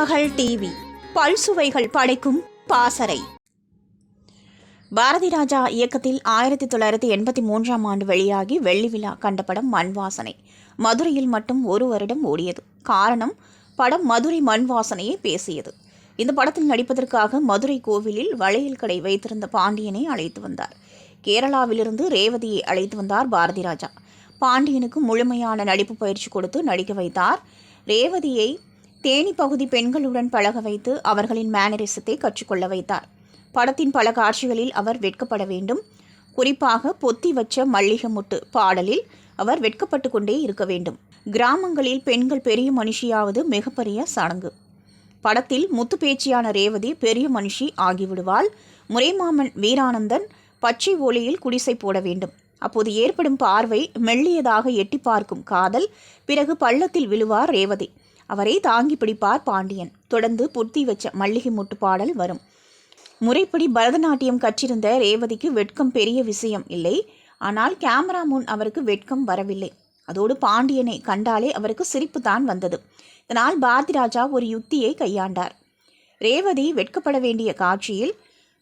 மகள் டிவி. பல்சுவைகள் படைக்கும் பாசறை. பாரதி ராஜா இயக்கத்தில் ஆயிரத்தி தொள்ளாயிரத்தி எண்பத்தி மூன்றாம் ஆண்டு வெளியாகி வெள்ளி விழா கண்ட படம் மண் வாசனை. மதுரையில் மட்டும் ஒரு வருடம் ஓடியது. காரணம் படம் மதுரை மண் வாசனையை பேசியது. இந்த படத்தில் நடிப்பதற்காக மதுரை கோவிலில் வளையல் கடை வைத்திருந்த பாண்டியனை அழைத்து வந்தார். கேரளாவிலிருந்து ரேவதியை அழைத்து வந்தார் பாரதி ராஜா. பாண்டியனுக்கு முழுமையான நடிப்பு பயிற்சி கொடுத்து நடிக்க வைத்தார். ரேவதியை தேனி பகுதி பெண்களுடன் பழக வைத்து அவர்களின் மேனரிசத்தை கற்றுக்கொள்ள வைத்தார். படத்தின் பல காட்சிகளில் அவர் வெட்கப்பட வேண்டும். குறிப்பாக பொத்தி வச்ச மல்லிகை முட்டு பாடலில் அவர் வெட்கப்பட்டு கொண்டே இருக்க வேண்டும். கிராமங்களில் பெண்கள் பெரிய மனுஷியாவது மிகப்பெரிய சடங்கு. படத்தில் முத்து பேச்சியான ரேவதி பெரிய மனுஷி ஆகிவிடுவாள். முறைமாமன் வீரானந்தன் பச்சை ஒளியில் குடிசை போட வேண்டும். அப்போது ஏற்படும் பார்வை மெல்லியதாக எட்டி பார்க்கும் காதல். பிறகு பள்ளத்தில் விழுவார் ரேவதி. அவரை தாங்கி பிடிப்பார் பாண்டியன். தொடர்ந்து புத்தி வச்ச மல்லிகை முட்டு பாடல் வரும். முறைப்படி பரதநாட்டியம் கற்றிருந்த ரேவதிக்கு வெட்கம் பெரிய விஷயம் இல்லை. ஆனால் கேமரா முன் அவருக்கு வெட்கம் வரவில்லை. அதோடு பாண்டியனை கண்டாலே அவருக்கு சிரிப்பு தான் வந்தது. இதனால் பாரதி ராஜா ஒரு யுக்தியை கையாண்டார். ரேவதி வெட்கப்பட வேண்டிய காட்சியில்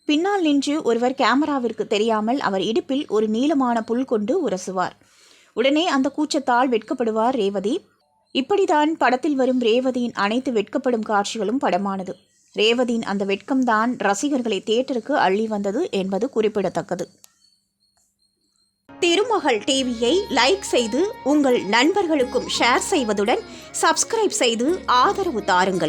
பின்னால் நின்று ஒருவர் கேமராவிற்கு தெரியாமல் அவர் இடுப்பில் ஒரு நீளமான புல் கொண்டு உரசுவார். உடனே அந்த கூச்சத்தால் வெட்கப்படுவார் ரேவதி. இப்படிதான் படத்தில் வரும் ரேவதியின் அனைத்து வெட்கப்படும் காட்சிகளும் படமானது. ரேவதியின் அந்த வெட்கம்தான் ரசிகர்களை தியேட்டருக்கு அள்ளி வந்தது என்பது குறிப்பிடத்தக்கது. திருமகள் டிவியை லைக் செய்து உங்கள் நண்பர்களுக்கும் ஷேர் செய்வதுடன் சப்ஸ்கிரைப் செய்து ஆதரவு தாருங்கள்.